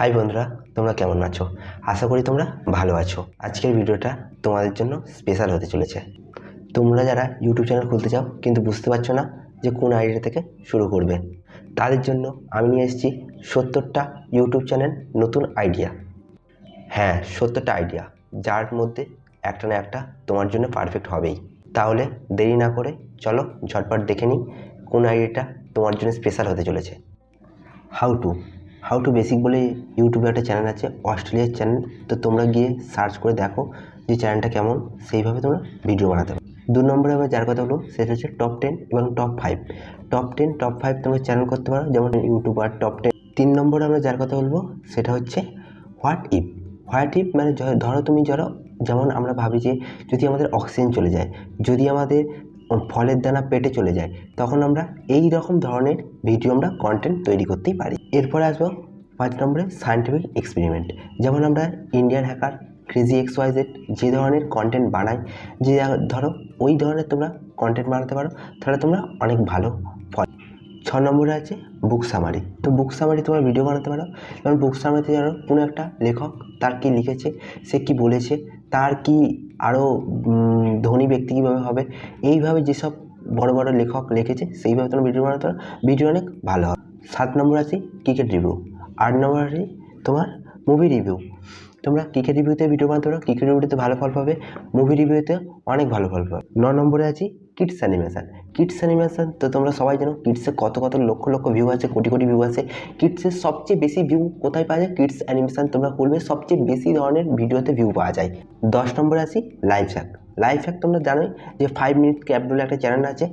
High বন্ধুরা, তোমরা কেমন আছো? আশা করি তোমরা ভালো আছো। আজকের ভিডিওটা তোমাদের জন্য স্পেশাল হতে চলেছে। তোমরা যারা ইউটিউব চ্যানেল খুলতে চাও, কিন্তু বুঝতে পারছ না যে কোন আইডিয়া থেকে শুরু করবে, তাদের জন্য আমি নিয়ে এসেছি সত্তরটা ইউটিউব চ্যানেল নতুন আইডিয়া হ্যাঁ সত্তরটা আইডিয়া যার মধ্যে একটা না একটা তোমার জন্য পারফেক্ট হবেই। তাহলে দেরি না করে চলো ঝটপট দেখে নিই কোন আইডিয়াটা তোমার জন্য স্পেশাল হতে চলেছে। How to how to basic বলে ইউটিউবে একটা চ্যানেল আছে অস্ট্রেলিয়ার চ্যানেল তো তোমরা গিয়ে সার্চ করে দেখো যে চ্যানেলটা কেমন, সেইভাবে তোমরা ভিডিও বানাতে পারো। দু নম্বরে আমরা যার কথা বলব, সেটা হচ্ছে টপ টেন এবং top five top ten top five তোমরা চ্যানেল করতে পারো, যেমন ইউটিউবার টপ টেন তিন নম্বরে আমরা যার কথা বলব, সেটা হচ্ছে হোয়াট ইফ হোয়াট ইফ মানে ধরো তুমি ধরো যেমন আমরা ভাবি যে যদি আমাদের অক্সিজেন চলে যায়, যদি আমাদের ফলের দানা পেটে চলে যায়, তখন আমরা এই রকম ধরনের ভিডিও আমরা কন্টেন্ট তৈরি করতেই পারি। এরপরে আসব পাঁচ নম্বরে সায়েন্টিফিক এক্সপেরিমেন্ট যেমন আমরা Indian hacker crazy x y z যে ধরনের কন্টেন্ট বানাই যে ধরো ওই ধরনের তোমরা কন্টেন্ট বানাতে পারো, তাহলে তোমরা অনেক ভালো ফল। ছ নম্বরে আছে বুক সামারি তো বুক সামারি তোমরা ভিডিও বানাতে পারো। যেমন বুক সামারিতে ধরো কোনো একটা লেখক তার কী লিখেছে, সে কী বলেছে, তার কি আরও ধনী ব্যক্তি কীভাবে হবে, এইভাবে যেসব বড় বড় লেখক লিখেছে, সেইভাবে তোমরা ভিডিও বানাতে পারো। ভিডিও অনেক ভালো হবে। সাত নম্বর আছে ক্রিকেট রিভিউ আট নম্বর আছে তোমার মুভি রিভিউ তোমরা ক্রিকেট রিভিউতে ভিডিও বানাতে পারো, ক্রিকেট রিভিউতে ভালো ফল পাবে মুভি রিভিউতে অনেক ভালো ফল পাবে। ন নম্বরে আছি কিডস অ্যানিমেশান কিডস অ্যানিমেশান তো তোমরা সবাই জানো কিডসে কত কত লক্ষ লক্ষ ভিউ আছে, কোটি কোটি ভিউ আছে। কিডসের সবচেয়ে বেশি ভিউ কোথায় পাওয়া যায়? কিডস অ্যানিমেশান তোমরা করবে সবচেয়ে বেশি ধরনের ভিডিওতে ভিউ পাওয়া যায়। দশ নম্বরে আছি লাইভ হ্যাক লাইভ হ্যাক তোমরা জানোই যে ফাইভ মিনিট ক্যাপ বলে একটা চ্যানেল আছে,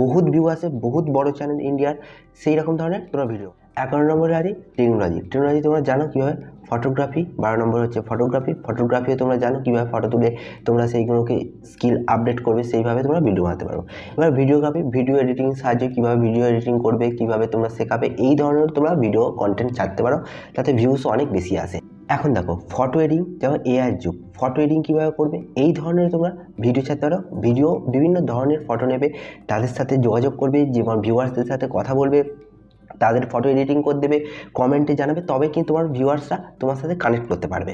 বহুত ভিউ আছে, বহুত বড় চ্যানেল ইন্ডিয়ার সেই রকম ধরনের তোমরা ভিডিও এগারো নম্বরে আছি টেকনোলজি। টেকনোলজি তোমরা জানো কীভাবে? ফটোগ্রাফি বারো নম্বর হচ্ছে ফটোগ্রাফি ফটোগ্রাফিও তোমরা জানো কীভাবে ফটো তুলে তোমরা সেইগুলোকে স্কিল আপডেট করবে, সেইভাবে তোমরা ভিডিও বানাতে পারো। এবার ভিডিওগ্রাফি ভিডিও এডিটিং সাহায্যে কীভাবে ভিডিও এডিটিং করবে, কীভাবে তোমরা শেখাবে, এই ধরনের তোমরা ভিডিও কন্টেন্ট ছাড়তে পারো, তাতে ভিউস অনেক বেশি আসে। এখন দেখো ফটো এডিং যেমন এআই যুগ ফটো এডিং কীভাবে করবে? এই ধরনের তোমরা ভিডিও ছাড়তে পারো ভিডিও বিভিন্ন ধরনের ফটো নেবে, তাদের সাথে যোগাযোগ করবে, যেমন ভিউয়ার্সদের সাথে কথা বলবে, তাদের ফটো এডিটিং করে দেবে কমেন্টে জানাবে তবে কিন্তু তোমার ভিউয়ার্সরা তোমার সাথে কানেক্ট করতে পারবে।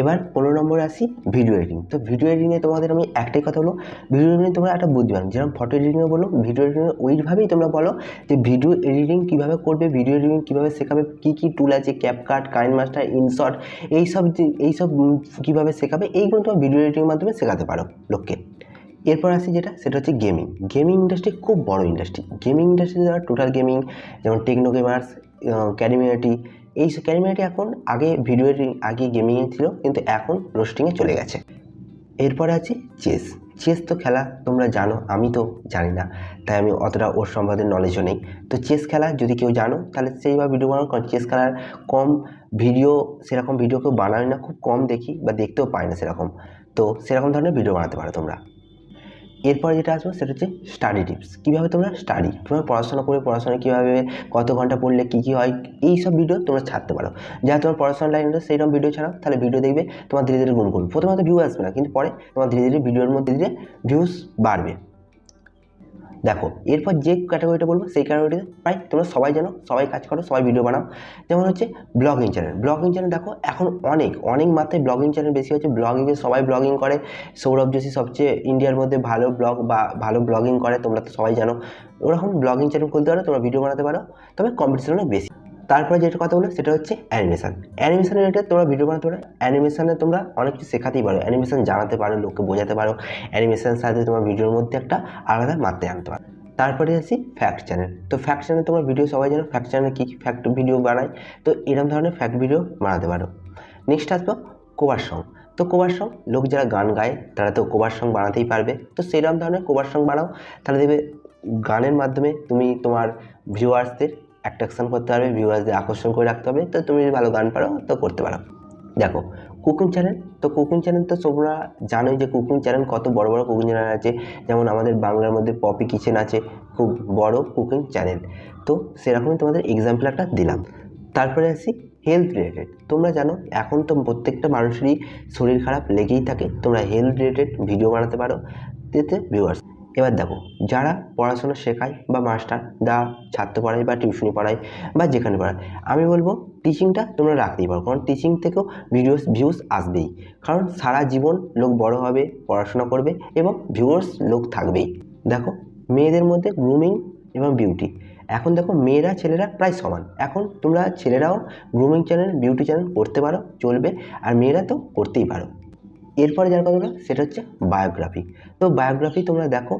এবার পনেরো নম্বরে আসি ভিডিও এডিটিং তো ভিডিও এডিটিংয়ে তোমাদের আমি একটাই কথা বলো ভিডিও এডিটিং তোমরা একটা বুঝবে না যেরকম ফটো এডিটিংয়ে বলো ভিডিও এডিটিং ওইভাবেই তোমরা বলো যে ভিডিও এডিটিং কীভাবে করবে ভিডিও এডিটিং কীভাবে শেখাবে, কী কী টুল আছে ক্যাপকাট কাইন মাস্টার ইনশট এইসব এইসব কীভাবে শেখাবে, এইগুলো তোমার ভিডিও এডিটিংয়ের মাধ্যমে শেখাতে পারো লোককে। এরপর আসি যেটা, সেটা হচ্ছে গেমিং গেমিং ইন্ডাস্ট্রি খুব বড় ইন্ডাস্ট্রি গেমিং ইন্ডাস্ট্রি যারা টোটাল গেমিং যেমন টেকনো গেমার্স ক্যারিমিনিটি এই ক্যারিমিনিটি এখন আগে ভিডিও এডিটিং আগে গেমিংয়ে ছিল, কিন্তু এখন রোস্টিংয়ে চলে গেছে। এরপরে আছে চেস চেস তো খেলা, তোমরা জানো, আমি তো জানি না, তাই আমি অতটা ওর সম্বন্ধে নলেজও নেই। তো চেস খেলা, যদি কেউ জানো, তাহলে সেইভাবে ভিডিও বানানো কারণ চেস খেলার কম ভিডিও সেরকম ভিডিও কেউ বানায় না, খুব কম দেখি বা দেখতেও পাই না সেরকম। তো সেরকম ধরনের ভিডিও বানাতে পারো তোমরা। এরপর যেটা আসবে সেটা হচ্ছে স্টাডি টিপস কীভাবে তোমরা স্টাডি তোমরা পড়াশোনা করে, পড়াশোনা কীভাবে, কত ঘণ্টা পড়লে কী কী হয় এই সব ভিডিও তোমরা ছাড়তে পারো। যা তোমার পড়াশোনা লাইনে সেইরকম ভিডিও ছাড়াও, তাহলে ভিডিও দেখবে, তোমার ধীরে ধীরে গুণ করবে। প্রথমত ভিউ আসবে না, কিন্তু পরে তোমার ধীরে ধীরে ভিডিওর মধ্যে ধীরে ভিউস বাড়বে। দেখো, এরপর যে ক্যাটাগরিটা বলব, সেই ক্যাটাগরিতে প্রায় তোমরা সবাই জানো, সবাই কাজ করো, সবাই ভিডিও বানাও। যেমন হচ্ছে ব্লগিং চ্যানেল ব্লগিং চ্যানেল দেখো, এখন অনেক অনেক মাত্রায় ব্লগিং চ্যানেল বেশি হচ্ছে। ব্লগিংয়ে সবাই ব্লগিং করে। সৌরভ যোশী সবচেয়ে ইন্ডিয়ার মধ্যে ভালো ব্লগ বা ভালো ব্লগিং করে, তোমরা তো সবাই জানো। ওরকম ব্লগিং চ্যানেল খুলতে পারো, তোমরা ভিডিও বানাতে পারো। তবে কম্পিটিশন অনেক বেশি। তারপরে যেটা কথা বলো, সেটা হচ্ছে অ্যানিমেশন অ্যানিমেশনের রেটে তোমরা ভিডিও বানাতে পারো। অ্যানিমেশনে তোমরা অনেক কিছু শেখাতেই পারো। অ্যানিমেশন জানাতে পারো, লোককে বোঝাতে পারো। অ্যানিমেশনের সাথে তোমার ভিডিওর মধ্যে একটা আলাদা মাত্রায় আনতে পারো। তারপরে আসি ফ্যাক্ট চ্যানেল তো ফ্যাক্ট চ্যানেল তোমার ভিডিও সবাই জানো। ফ্যাক্ট চ্যানেলে কী কী ফ্যাক্ট ভিডিও বানায়? তো এরকম ধরনের ফ্যাক্ট ভিডিও বানাতে পারো। নেক্সট আসব কোভার সং তো কোভার সং লোক যারা গান গায়, তারা তো কোভার সং বানাতেই পারবে। তো সেরকম ধরনের কোভার সং বানাও। তাহলে দেখবে গানের মাধ্যমে তুমি তোমার ভিউয়ার্সদের অ্যাট্রাকশন করতে পারবে ভিউয়ার্সদের আকর্ষণ করে রাখতে হবে। তো তুমি যদি ভালো গান পারো, তো করতে পারো। দেখো কুকিং চ্যানেল তো কুকিং চ্যানেল তো তোমরা জানোই যে কুকিং চ্যানেল কত বড় বড় কুকিং চ্যানেল আছে। যেমন আমাদের বাংলার মধ্যে পপি কিচেন আছে, খুব বড় কুকিং চ্যানেল তো সেরকমই তোমাদের এক্সাম্পল একটা দিলাম। তারপরে আসি হেলথ রিলেটেড তোমরা জানো, এখন তো প্রত্যেকটা মানুষেরই শরীর খারাপ লেগেই থাকে। তোমরা হেলথ রিলেটেড ভিডিও বানাতে পারো, এতে ভিউয়ার্স এবার দেখো, যারা পড়াশোনা শেখায় বা মাস্টার দা ছাত্র পড়ায় বা টিউশনি পড়ায় বা যেখানে পড়ায়, আমি বলব টিচিংটা তোমরা রাখতেই পারো। কারণ টিচিং থেকেও ভিডিওস ভিউস আসবেই। কারণ সারা জীবন লোক বড় হবে, পড়াশোনা করবে এবং ভিউয়ার্স লোক থাকবেই। দেখো, মেয়েদের মধ্যে গ্রুমিং এবং বিউটি এখন দেখো, মেয়েরা, ছেলেরা প্রায় সমান। এখন তোমরা ছেলেরাও গ্রুমিং চ্যানেল বিউটি চ্যানেল করতে পারো, চলবে। আর মেয়েরা তো করতেই পারো। এরপরে যার কথা সেটা হচ্ছে বায়োগ্রাফি তো বায়োগ্রাফি তোমরা দেখো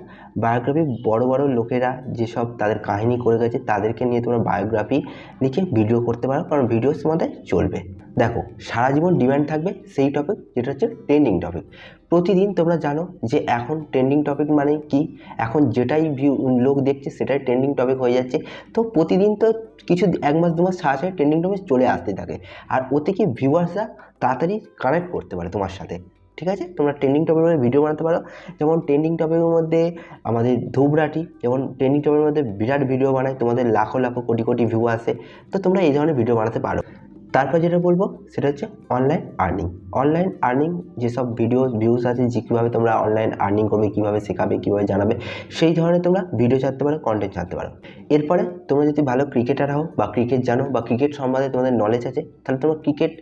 বায়োগ্রাফি বড় বড় লোকেরা যেসব তাদের কাহিনী করে গেছে, তাদেরকে নিয়ে তোমরা বায়োগ্রাফি লিখে ভিডিও করতে পারো, কারণ ভিডিওস তোমাদের চলবে। দেখো, সারা জীবন ডিমান্ড থাকবে সেই টপিক যেটা হচ্ছে ট্রেন্ডিং টপিক প্রতিদিন তোমরা জানো যে এখন ট্রেন্ডিং টপিক মানে কি? এখন যেটাই ভিউ লোক দেখছে সেটাই ট্রেন্ডিং টপিক হয়ে যাচ্ছে। তো প্রতিদিন তো কিছু এক মাস, দু মাস ছাড়া ছাড়া ট্রেন্ডিং টপিক চলে আসতে থাকে। আর ওতে কি ভিউয়ার্সরা তাড়াতাড়ি কানেক্ট করতে পারে তোমার সাথে। ঠিক আছে? তোমরা ট্রেন্ডিং টপিকের ভিডিও বানাতে পারো। যেমন ট্রেন্ডিং টপিকের মধ্যে আমাদের ধূপরাটি যেমন ট্রেন্ডিং টপিকের মধ্যে বিরাট ভিডিও বানায় তোমাদের লাখো লাখো কোটি কোটি ভিউ আসে। তো তোমরা এই ধরনের ভিডিও বানাতে পারো। তারপর যেটা বলব, সেটা হচ্ছে অনলাইন আর্নিং অনলাইন আর্নিং যেসব ভিডিও ভিউজ আছে, যে কীভাবে তোমরা অনলাইন আর্নিং করবে, কীভাবে শেখাবে, কীভাবে জানাবে, সেই ধরনের তোমরা ভিডিও ছাড়তে পারো কন্টেন্ট ছাড়তে পারো। এরপরে তোমরা যদি ভালো ক্রিকেটার হও বা ক্রিকেট জানো বা ক্রিকেট সম্বন্ধে তোমাদের নলেজ আছে, তাহলে তোমরা ক্রিকেট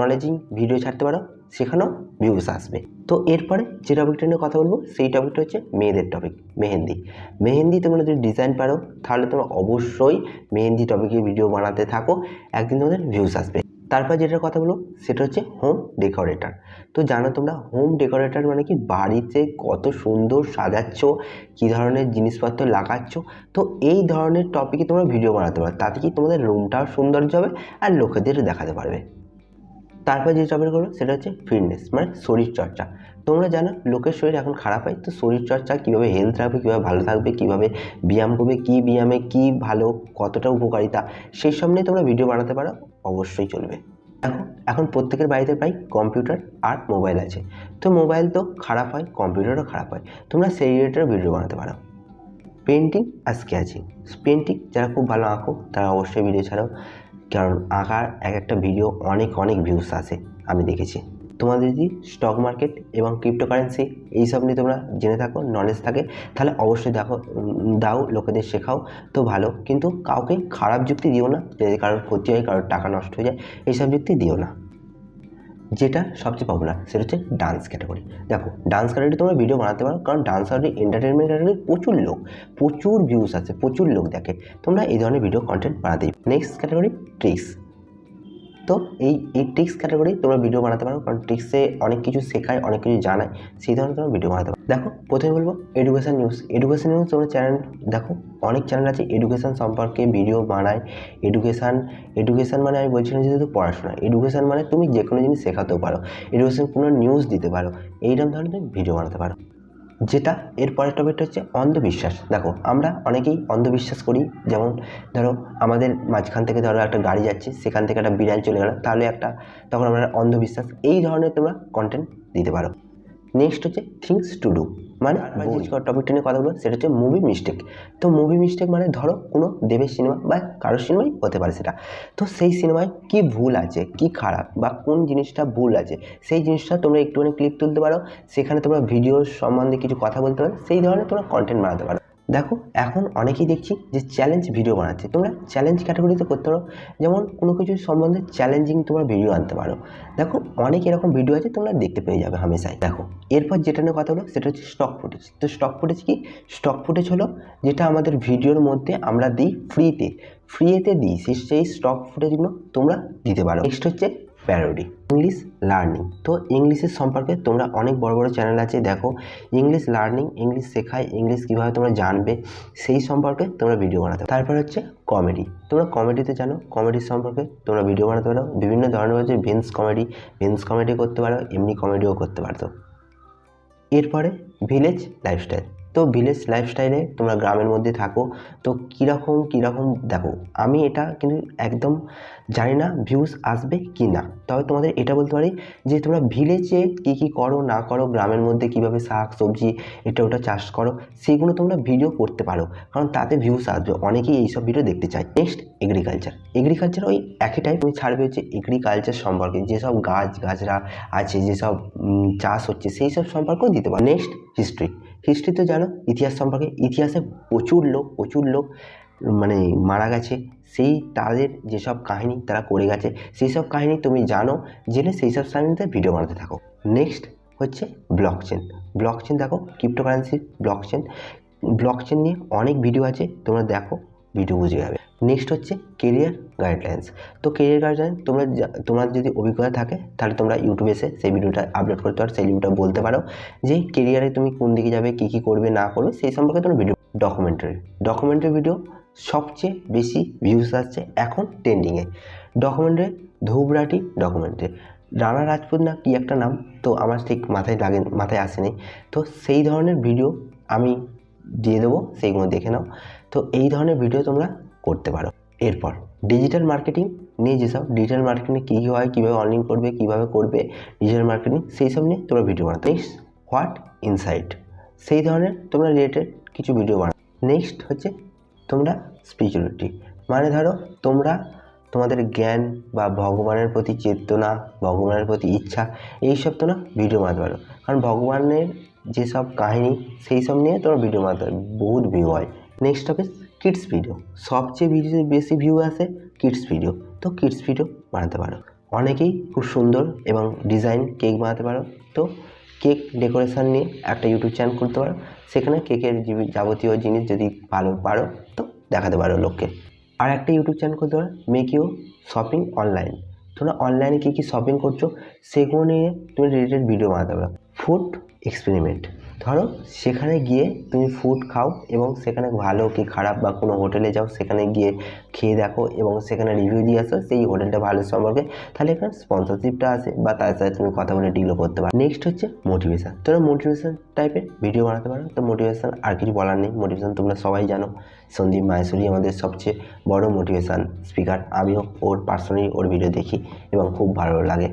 নলেজিং ভিডিও ছাড়তে পারো। সেখানেও ভিউজ আসবে। তো এরপরে যে টপিকটা নিয়ে কথা বলব, সেই টপিকটা হচ্ছে মেয়েদের টপিক মেহেন্দি। মেহেন্দি তোমরা যদি ডিজাইন পারো, তাহলে তোমরা অবশ্যই মেহেন্দি টপিকে ভিডিও বানাতে থাকো, একদিন তোমাদের ভিউজ আসবে। তারপর যেটার কথা বলব, সেটা হচ্ছে হোম ডেকোরেটর তো জানো তোমরা হোম ডেকোরেটর মানে কি? বাড়িতে কত সুন্দর সাজাচ্ছ, কী ধরনের জিনিসপত্র লাগাচ্ছ, তো এই ধরনের টপিকে তোমরা ভিডিও বানাতে পারো। তাতে কি তোমাদের রুমটাও সৌন্দর্য হবে, আর লোকেদের দেখাতে পারবে। তারপর যে টপিক হলো সেটা হচ্ছে ফিটনেস মানে শরীর চর্চা তোমরা জানো, লোকের শরীর এখন খারাপ হয়, তো শরীর চর্চা কীভাবে হেলথ রাখবে, কীভাবে ভালো থাকবে, কীভাবে ব্যায়াম করবে, কী ব্যায়ামে কী ভালো, কতটা উপকারিতা সেই সব নিয়ে তোমরা ভিডিও বানাতে পারো, অবশ্যই চলবে। দেখো, এখন প্রত্যেকের বাড়িতে প্রায় কম্পিউটার আর মোবাইল আছে। তো মোবাইল তো খারাপ হয় কম্পিউটারও খারাপ হয়। তোমরা সেই রিলেটেড ভিডিও বানাতে পারো। পেন্টিং আর স্কেচিং পেন্টিং যারা খুব ভালো আঁকো, তারা অবশ্যই ভিডিও ছাড়াও কারণ আঁকার এক একটা ভিডিও অনেক অনেক ভিউস আসে আমি দেখেছি। তোমাদের যদি স্টক মার্কেট এবং ক্রিপ্টোকারেন্সি এইসব নিয়ে তোমরা জেনে থাকো নলেজ থাকে, তাহলে অবশ্যই দেখো দাও, লোকেদের শেখাও, তো ভালো। কিন্তু কাউকে খারাপ যুক্তি দিও না যদি কারোর ক্ষতি হয়, কারোর টাকা নষ্ট হয়ে যায়, এইসব যুক্তি দিও না। যেটা সবচেয়ে পপুলার সেটা হচ্ছে ডান্স ক্যাটাগরি দেখো ডান্স ক্যাটাগরি তোমরা ভিডিও বানাতে পারো, কারণ ডান্স ক্যাটাগরি এন্টারটেনমেন্ট ক্যাটাগরি প্রচুর লোক, প্রচুর ভিউস আছে, প্রচুর লোক দেখে। তোমরা এই ধরনের ভিডিও কন্টেন্ট বানাতেই নেক্সট ক্যাটাগরি ট্রিক্স তো এই এই ট্রিক্স ক্যাটাগরি তোমরা ভিডিও বানাতে পারো, কারণ ট্রিক্সে অনেক কিছু শেখায়, অনেক কিছু জানায়, সেই ধরনের তোমরা ভিডিও বানাতে পারো। দেখো, প্রথমে বলব এডুকেশান নিউজ এডুকেশন নিউজ তোমরা চ্যানেল দেখো, অনেক চ্যানেল আছে এডুকেশন সম্পর্কে ভিডিও বানায় এডুকেশান এডুকেশান মানে আমি বলছিলাম যে শুধু পড়াশোনা এডুকেশান মানে তুমি যে কোনো জিনিস শেখাতেও পারো। এডুকেশান কোনো নিউজ দিতে পারো, এইরকম ধরনের তুমি ভিডিও বানাতে পারো। যেটা এর পরের টপিকটা হচ্ছে অন্ধবিশ্বাস। দেখো, আমরা অনেকেই অন্ধবিশ্বাস করি। যেমন ধরো, আমাদের মাঝখান থেকে ধরো একটা গাড়ি যাচ্ছে, সেখান থেকে একটা বিড়াল চলে গেল, তাহলে একটা তখন আমরা অন্ধবিশ্বাস, এই ধরনের তোমরা কন্টেন্ট দিতে পারো। নেক্সট হচ্ছে থিংস টু ডু মানে টপিকটা নিয়ে কথা বলব, সেটা হচ্ছে মুভি মিস্টেক তো মুভি মিস্টেক মানে ধরো কোনো দেবের সিনেমা বা কারোর সিনেমাই হতে পারে সেটা। তো সেই সিনেমায় কি ভুল আছে, কি খারাপ বা কোন জিনিসটা ভুল আছে, সেই জিনিসটা তোমরা একটুখানি ক্লিপ তুলতে পারো। সেখানে তোমরা ভিডিও সম্বন্ধে কিছু কথা বলতে পারো। সেই ধরনের তোমরা কন্টেন্ট বানাতে পারো। দেখো, এখন অনেকেই দেখছি যে চ্যালেঞ্জ ভিডিও বানাচ্ছে। তোমরা চ্যালেঞ্জ ক্যাটাগরিতে করতে পারো। যেমন কোনো কিছু সম্বন্ধে চ্যালেঞ্জিং তোমরা ভিডিও আনতে পারো। দেখো, অনেক এরকম ভিডিও আছে তোমরা দেখতে পেয়ে যাবে হামেশাই। দেখো, এরপর যেটা নিয়ে কথা হলো, সেটা হচ্ছে স্টক ফুটেজ তো স্টক ফুটেজ কি? স্টক ফুটেজ হলো যেটা আমাদের ভিডিওর মধ্যে আমরা দিই ফ্রিতে ফ্রিতে দিই, সেই স্টক ফুটেজগুলো তোমরা দিতে পারো। নেক্সট হচ্ছে প্যারোডি ইংলিশ লার্নিং তো ইংলিশের সম্পর্কে তোমরা অনেক বড় বড় চ্যানেল আছে, দেখো। ইংলিশ লার্নিং ইংলিশ শেখায় ইংলিশ কীভাবে তোমরা জানবে, সেই সম্পর্কে তোমরা ভিডিও বানাতে পারো। তারপর হচ্ছে কমেডি তোমরা কমেডিতে জানো কমেডির সম্পর্কে তোমরা ভিডিও বানাতে পারো। বিভিন্ন ধরনের হচ্ছে ভিন্স কমেডি ভিন্স কমেডি করতে পারো, এমনি কমেডিও করতে পারতো। এরপরে ভিলেজ লাইফস্টাইল তো ভিলেজ লাইফস্টাইলে তোমরা গ্রামের মধ্যে থাকো। তো কীরকম কীরকম দেখো, আমি এটা কিন্তু একদম জানি না ভিউজ আসবে কি না। তবে তোমাদের এটা বলতে পারি যে তোমরা ভিলেজে কী কী করো, না করো, গ্রামের মধ্যে কীভাবে শাক, সবজি, এটা ওটা চাষ করো, সেগুলো তোমরা ভিডিও করতে পারো। কারণ তাতে ভিউজ আসবে। অনেকেই এইসব ভিডিও দেখতে চায়। নেক্সট এগ্রিকালচার এগ্রিকালচার ওই একই টাইপ তুমি ছাড়বে হচ্ছে এগ্রিকালচার সম্পর্কে। যেসব গাছ, গাছরা আছে, যেসব চাষ হচ্ছে সেই সব সম্পর্কেও দিতে পারো। নেক্সট হিস্ট্রি হিস্ট্রি তো জানো, ইতিহাস সম্পর্কে, ইতিহাসে প্রচুর লোক প্রচুর লোক মানে মারা গেছে। সেই তাদের যেসব কাহিনী তারা করে গেছে সেই সব কাহিনী তুমি জানো, জেনে সেই সব কাহিনীতে ভিডিও বানাতে থাকো। নেক্সট হচ্ছে ব্লক চেন ব্লক চেন দেখো cryptocurrency block chain block chain নিয়ে অনেক ভিডিও আছে, তোমরা দেখো। ভিডিও বুঝে যাবে। নেক্সট হচ্ছে কেরিয়ার গাইডলাইন্স তো কেরিয়ার গাইডলাইন তোমরা তোমার যদি অভিজ্ঞতা থাকে, তাহলে তোমরা ইউটিউবে এসে সেই ভিডিওটা আপলোড করতে পারো, সেই ভিডিওটা বলতে পারো যে কেরিয়ারে তুমি কোন দিকে যাবে, কী কী করবে, না করবে, সেই সম্পর্কে তোমার ভিডিও ডকুমেন্টারি ডকুমেন্টারি ভিডিও সবচেয়ে বেশি ভিউজ আসছে এখন ট্রেন্ডিংয়ে ডকুমেন্টারি ধূপরাটি ডকুমেন্টারি রানা রাজপুত না কি একটা নাম? তো আমার ঠিক মাথায় লাগে, মাথায় আসেনি। তো সেই ধরনের ভিডিও আমি দিয়ে দেবো, সেইগুলো দেখে নাও। তো এই ধরনের ভিডিও তোমরা করতে পারো। এরপর ডিজিটাল মার্কেটিং নিয়ে যেসব ডিজিটাল মার্কেটিংয়ে কী হয়, কীভাবে অনলাইন করবে, কীভাবে করবে ডিজিটাল মার্কেটিং সেই সব নিয়ে তোমরা ভিডিও বানাতে নেক্সট হোয়াট ইনসাইট সেই ধরনের তোমরা রিলেটেড কিছু ভিডিও বানাও। নেক্সট হচ্ছে তোমরা স্পিরিচুয়ালিটি মানে ধরো, তোমরা তোমাদের জ্ঞান বা ভগবানের প্রতি চেতনা, ভগবানের প্রতি ইচ্ছা এইসব তোমরা ভিডিও বানাতে পারো। কারণ ভগবানের যেসব কাহিনী, সেই সব নিয়ে তোমরা ভিডিও বানাতে পারো। বহুত ভিউ হয়। নেক্সট হবে কিডস ভিডিও সবচেয়ে ভিডিও বেশি ভিউ আসে কিডস ভিডিও তো কিডস ভিডিও বানাতে পারো। অনেকেই খুব সুন্দর এবং ডিজাইন কেক বানাতে পারো। তো কেক ডেকোরেশান নিয়ে একটা ইউটিউব চ্যানেল খুলতে পারো। সেখানে কেকের যাবতীয় জিনিস যদি ভালো পারো, তো দেখাতে পারো লোককে। আর একটা ইউটিউব চ্যানেল খুলতে পারো মেক ইউ শপিং অনলাইন তোমরা অনলাইনে কী কী শপিং করছ, সেগুলো নিয়ে তুমি রিলেটেড ভিডিও বানাতে পারো। ফুড এক্সপেরিমেন্ট ধরো, সেখানে গিয়ে তুমি ফুড খাও এবং সেখানে ভালো কি খারাপ বা কোনো হোটেলে যাও, সেখানে গিয়ে খেয়ে দেখো এবং সেখানে রিভিউ দিয়ে আসো, সেই হোটেলটা ভালো সম্পর্কে। তাহলে এখানে স্পন্সরশিপটা আসে বা তার সাথে তুমি কথা বলে ডিলও করতে পারো। নেক্সট হচ্ছে মোটিভেশান তোমরা মোটিভেশান টাইপের ভিডিও বানাতে পারো। তো মোটিভেশান আর কিছু বলার নেই। মোটিভেশান তোমরা সবাই জানো। সন্দীপ মাহেশ্বরী আমাদের সবচেয়ে বড় মোটিভেশান স্পিকার আমিও ওর পার্সোনালি ওর ভিডিও দেখি এবং খুব ভালো লাগে।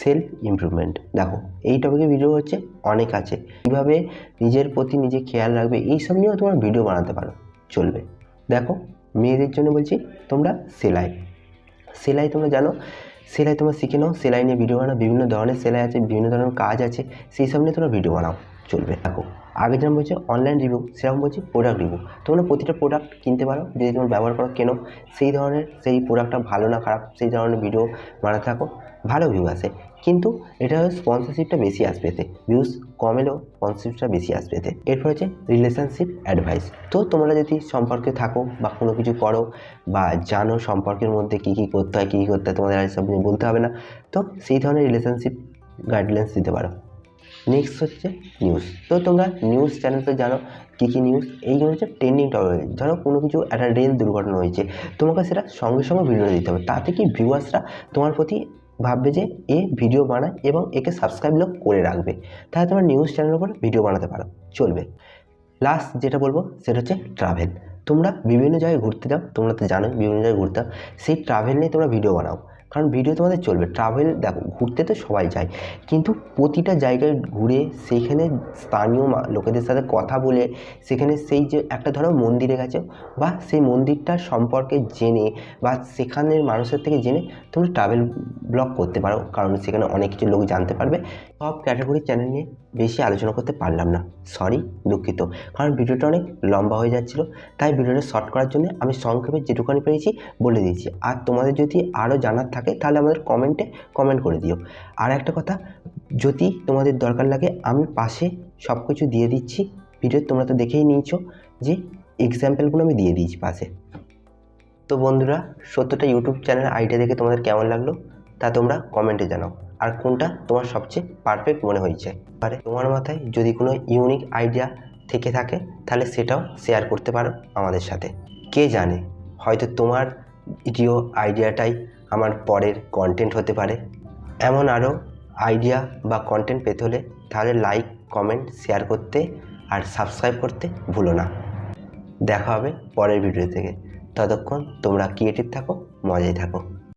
Self improvement. দেখো, এই টপিকে ভিডিও হচ্ছে অনেক আছে। কীভাবে নিজের প্রতি নিজে খেয়াল রাখবে এই সব নিয়েও তোমরা ভিডিও বানাতে পারো। চলবে। দেখো, মেয়েদের জন্য বলছি, তোমরা সেলাই। সেলাই তোমরা জানো, সেলাই তোমরা শিখে নাও। সেলাই নিয়ে ভিডিও বানাও। বিভিন্ন ধরনের সেলাই আছে, বিভিন্ন ধরনের কাজ আছে, সেই সব নিয়ে তোমরা ভিডিও বানাও। চলবে। দেখো আগে যেমন বলছে অনলাইন রিভিউ সেরকম বলছি প্রোডাক্ট রিভিউ তোমরা প্রতিটা প্রোডাক্ট কিনতে পারো, যদি তোমরা ব্যবহার করো, কেনো, সেই ধরনের, সেই প্রোডাক্টটা ভালো না, খারাপ, সেই ধরনের ভিডিও বানাতে থাকো। ভালো ভিউ আসে কিন্তু এটা স্পন্সরশিপটা বেশি আসবে এতে। ভিউজ কম এলেও স্পন্সরশিপটা বেশি আসবে এতে। এরপর হচ্ছে রিলেশনশিপ অ্যাডভাইস তো তোমরা যদি সম্পর্কে থাকো বা কোনো কিছু করো বা জানো সম্পর্কের মধ্যে কী কী করতে হয়, কী কী করতে হয়, তোমাদের আর সব নিয়ে বলতে হবে না। তো সেই ধরনের রিলেশনশিপ গাইডলাইন্স দিতে পারো। নেক্সট হচ্ছে নিউজ তো তোমরা নিউজ চ্যানেল তো জানো কী কী নিউজ এইগুলো হচ্ছে ট্রেন্ডিং টপিক ধরো কোনো কিছু একটা রেল দুর্ঘটনা হয়েছে। তোমাকে সেটা সঙ্গে সঙ্গে ভিডিও দিতে হবে। তাতে কি ভিউয়ার্সরা তোমার প্রতি ভাববে যে এ ভিডিও বানায় এবং একে সাবস্ক্রাইব লোক করে রাখবে। তাহলে তোমার নিউজ চ্যানেলের উপর ভিডিও বানাতে পারো। চলবে। লাস্ট যেটা বলব, সেটা হচ্ছে ট্রাভেল তোমরা বিভিন্ন জায়গায় ঘুরতে যাও, তোমরা তো জানো বিভিন্ন জায়গায় ঘুরতে যাও, সেই ট্রাভেল নিয়ে তোমরা ভিডিও বানাও। কারণ ভিডিও তোমাদের চলবে। ট্রাভেল দেখো, ঘুরতে তো সবাই যায়। কিন্তু প্রতিটা জায়গায় ঘুরে সেইখানে স্থানীয় লোকেদের সাথে কথা বলে, সেখানে সেই যে একটা ধরো মন্দিরে গেছে বা সেই মন্দিরটার সম্পর্কে জেনে বা সেখানের মানুষের থেকে জেনে তুমি ট্রাভেল ব্লগ করতে পারো। কারণ সেখানে অনেক কিছু লোক জানতে পারবে। সব ক্যাটাগরি চ্যানেল নিয়ে বেশি আলোচনা করতে পারলাম না। সরি দুঃখিত। কারণ ভিডিওটা অনেক লম্বা হয়ে যাচ্ছিল, তাই ভিডিওটা শর্ট করার জন্য আমি সংক্ষেপে যেটুকানি পেরেছি বলে দিয়েছি। আর তোমাদের যদি আরও জানার থাকে, তাহলে আমাদের কমেন্টে কমেন্ট করে দিও। আর একটা কথা, যদি তোমাদের দরকার লাগে, আমি পাশে সব কিছু দিয়ে দিচ্ছি। ভিডিও তোমরা তো দেখেই নিয়েছো যে এক্সাম্পলগুলো আমি দিয়ে দিয়েছি পাশে। তো বন্ধুরা, সত্যটা ইউটিউব চ্যানেল আইডিয়া দেখে তোমাদের কেমন লাগল, তা তোমরা কমেন্টে জানাও। আর কোনটা তোমার সবচেয়ে পারফেক্ট মনে হয়েছে? আরে তোমার মাথায় যদি কোনো ইউনিক আইডিয়া থেকে থাকে, তাহলে সেটাও শেয়ার করতে পারো আমাদের সাথে। কে জানে? হয়তো তোমার ভিডিও আইডিয়াটাই আমার পরের কন্টেন্ট হতে পারে। এমন আরও আইডিয়া বা কন্টেন্ট পেতে হলে তাহলে লাইক কমেন্ট শেয়ার করতে আর সাবস্ক্রাইব করতে ভুলো না। দেখা হবে পরের ভিডিও থেকে। ততক্ষণ তোমরা ক্রিয়েটিভ থাকো, মজায় থাকো।